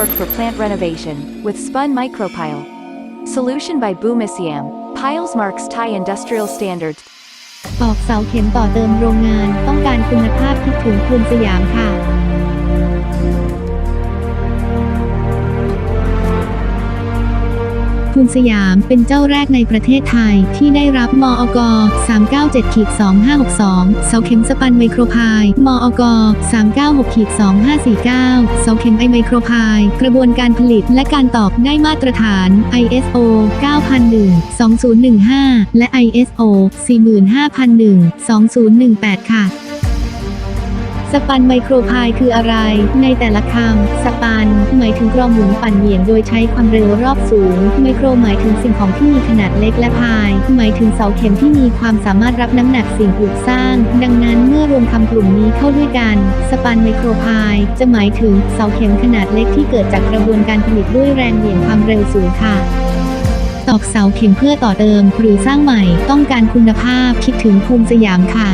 work for plant renovation, with spun micropile. Solution by Boomisiam. Piles marks Thai industrial standards. ตอกเสาเข็มต่อเติมโรงงาน ต้องการคุณภาพคิดถึงภูมิสยามค่ะ คุณสยามเป็นเจ้าแรกในประเทศไทยที่ได้รับมอก 397-2562 เสาเข็มสปันไมโครพาย มอก 396-2549 เสาเข็มไอไมโครพาย กระบวนการผลิตและการตอกได้มาตรฐาน ISO 9001 2015 และ ISO 45001 2018 ค่ะ สปันไมโครพายคืออะไร ในแต่ละคำ สปัน หมายถึงกรองหมุนปั่นเหวี่ยงโดยใช้ความเร็วรอบสูง ไมโครหมายถึงสิ่งของที่มีขนาดเล็กและพาย หมายถึงเสาเข็มที่มีความสามารถรับน้ำหนักสิ่งปลูกสร้าง ดังนั้นเมื่อรวมคำกลุ่มนี้เข้าด้วยกัน สปันไมโครพายจะหมายถึงเสาเข็มขนาดเล็กที่เกิดจากกระบวนการผลิตด้วยแรงเหวี่ยงความเร็วสูงค่ะตอกเสาเข็มเพื่อต่อเติม หรือสร้างใหม่ต้องการคุณภาพคิดถึงภูมิสยามค่ะ